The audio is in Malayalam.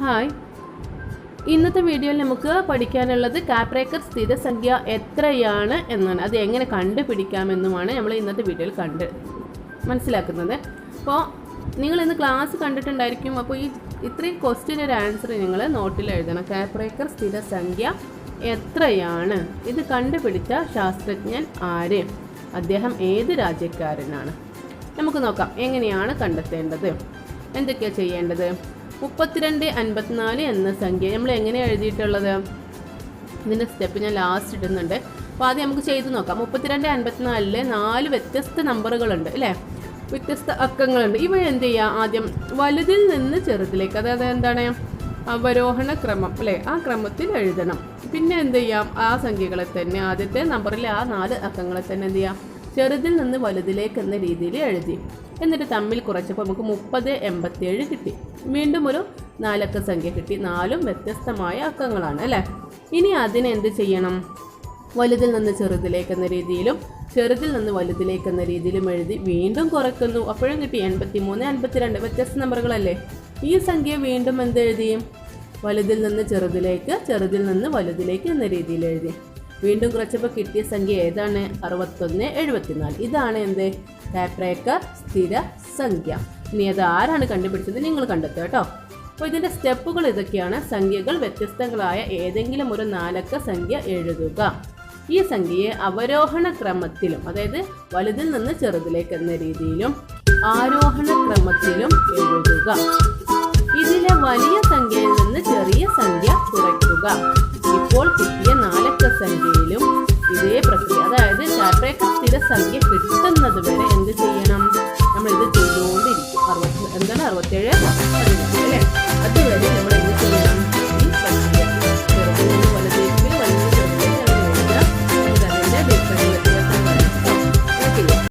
ഹായ്. ഇന്നത്തെ വീഡിയോയിൽ നമുക്ക് പഠിക്കാനുള്ളത് കാപ്രേക്കർ സ്ഥിരസംഖ്യ എത്രയാണ് എന്നാണ്. അത് എങ്ങനെ കണ്ടുപിടിക്കാമെന്നുമാണ് നമ്മൾ ഇന്നത്തെ വീഡിയോയിൽ കണ്ട് മനസ്സിലാക്കുന്നത്. അപ്പോൾ നിങ്ങൾ ഇന്ന് ക്ലാസ് കണ്ടിട്ടുണ്ടായിരിക്കും. അപ്പോൾ ഈ ഇത്രയും ക്വസ്റ്റ്യൻ ഒരു ആൻസർ നിങ്ങൾ നോട്ടിൽ എഴുതണം. കാപ്രേക്കർ സ്ഥിരസംഖ്യ എത്രയാണ്? ഇത് കണ്ടുപിടിച്ച ശാസ്ത്രജ്ഞൻ ആര്? അദ്ദേഹം ഏത് രാജ്യക്കാരനാണ്? നമുക്ക് നോക്കാം. എങ്ങനെയാണ് കണ്ടെത്തേണ്ടത്? എന്തൊക്കെയാണ് ചെയ്യേണ്ടത്? മുപ്പത്തിരണ്ട് അൻപത്തിനാല് എന്ന സംഖ്യ. നമ്മൾ എങ്ങനെ എഴുതിയിട്ടുള്ളത്? ഇതിന്റെ സ്റ്റെപ്പ് ഞാൻ ലാസ്റ്റ് ഇടുന്നുണ്ട്. അപ്പോൾ ആദ്യം നമുക്ക് ചെയ്ത് നോക്കാം. മുപ്പത്തിരണ്ട് അൻപത്തിനാലിൽ നാല് വ്യത്യസ്ത നമ്പറുകളുണ്ട് അല്ലേ? വ്യത്യസ്ത അക്കങ്ങളുണ്ട്. ഇവ എന്ത് ചെയ്യുക ആദ്യം വലുതിൽ നിന്ന് ചെറുതിലേക്ക് അതായത് എന്താണ്? അവരോഹണ ക്രമം അല്ലേ? ആ ക്രമത്തിൽ എഴുതണം. പിന്നെ എന്ത് ചെയ്യാം? ആ സംഖ്യകളെ തന്നെ ആദ്യത്തെ നമ്പറിലെ ആ നാല് അക്കങ്ങളെ തന്നെ എന്ത് ചെയ്യാം? ചെറുതിൽ നിന്ന് വലുതിലേക്ക് എന്ന രീതിയിൽ എഴുതി. എന്നിട്ട് തമ്മിൽ കുറച്ചപ്പോൾ നമുക്ക് മുപ്പത് എൺപത്തിയേഴ് കിട്ടി. വീണ്ടും ഒരു നാലക്ക സംഖ്യ കിട്ടി. നാലും വ്യത്യസ്തമായ അക്കങ്ങളാണ് അല്ലേ? ഇനി അതിനെ എന്ത് ചെയ്യണം? വലുതിൽ നിന്ന് ചെറുതിലേക്ക് എന്ന രീതിയിലും ചെറുതിൽ നിന്ന് വലുതിലേക്ക് എന്ന രീതിയിലും എഴുതി വീണ്ടും കുറയ്ക്കുന്നു. അപ്പോഴും കിട്ടി എൺപത്തി മൂന്ന് അൻപത്തിരണ്ട് വ്യത്യസ്ത നമ്പറുകളല്ലേ? ഈ സംഖ്യ വീണ്ടും എന്ത് എഴുതിയും വലുതിൽ നിന്ന് ചെറുതിലേക്ക് ചെറുതിൽ നിന്ന് വലുതിലേക്ക് എന്ന രീതിയിൽ എഴുതി. വീണ്ടും കുറച്ചപ്പോൾ കിട്ടിയ സംഖ്യ ഏതാണ്? അറുപത്തൊന്ന് എഴുപത്തിനാല്. ഇതാണ് എന്ത്? ടാപ്രേക്കർ സ്ഥിര സംഖ്യ. ഇനി അത് ആരാണ് കണ്ടുപിടിച്ചത്? നിങ്ങൾ കണ്ടെത്തുക കേട്ടോ. അപ്പോൾ ഇതിന്റെ സ്റ്റെപ്പുകൾ ഇതൊക്കെയാണ്. സംഖ്യകൾ വ്യത്യസ്തങ്ങളായ ഏതെങ്കിലും ഒരു നാലക്ക സംഖ്യ എഴുതുക. ഈ സംഖ്യയെ അവരോഹണ ക്രമത്തിലും അതായത് വലുതിൽ നിന്ന് ചെറുതിലേക്ക് എന്ന രീതിയിലും ആരോഹണ ക്രമത്തിലും എഴുതുക. ഇതിലെ വലിയ സംഖ്യയിൽ നിന്ന് ചെറിയ സംഖ്യ കുറയ്ക്കുക. ഇപ്പോൾ കിട്ടിയ നാലക്ക പ്രക്രിയ കാർബറേറ്റർ സ്ഥിരസംഖ്യ കിട്ടുന്നത് വരെ എന്ത് ചെയ്യണം? നമ്മൾ ഇത് ചെയ്തുകൊണ്ടിരിക്കും. അറുപത്തി എന്താണ് അറുപത്തേഴ്? പതിനെട്ട് അല്ലേ? അതുവരെ നമ്മൾ എന്ത് ചെയ്യണം?